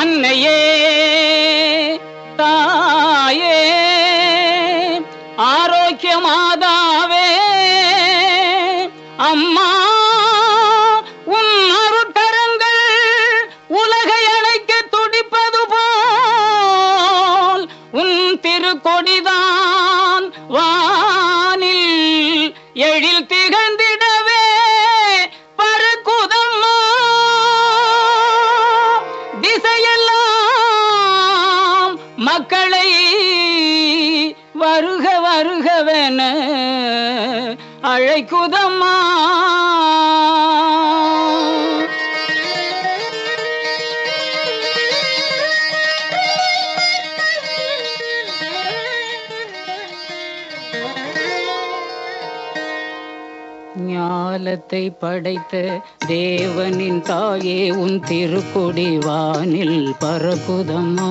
அன்னையே தாயே ஆரோக்கிய மாதாவே அம்மா உன் அருட்டரங்கள் உலகை அழைக்க துடிப்பது போல் உன் திருக்கொடிதான். மக்களை வருக வருகவென அழைக்குதம்மா. ஞாலத்தை படைத்த தேவனின் தாயே உன் திருக்குடி வானில் பறக்குதம்மா.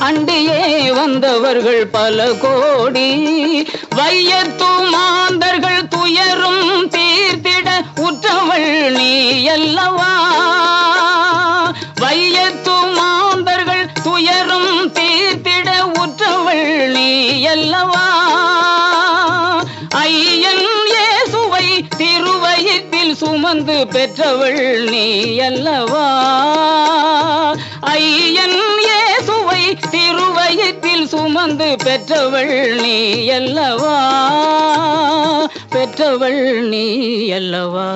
அண்டியே வந்தவர்கள் பல கோடி. வையத்து மாந்தர்கள் துயரும் தீர்த்திட உற்றவள் நீ அல்லவா? வையத்து மாந்தர்கள் துயரும் தீர்த்திட உற்றவள் நீ அல்லவா? ஐயன் இயேசுவை திருவயிற்றில் சுமந்து பெற்றவள் நீ அல்லவா? திருவயிற்றில் பெற்றவள் நீ அல்லவா? பெற்றவள் நீ அல்லவா?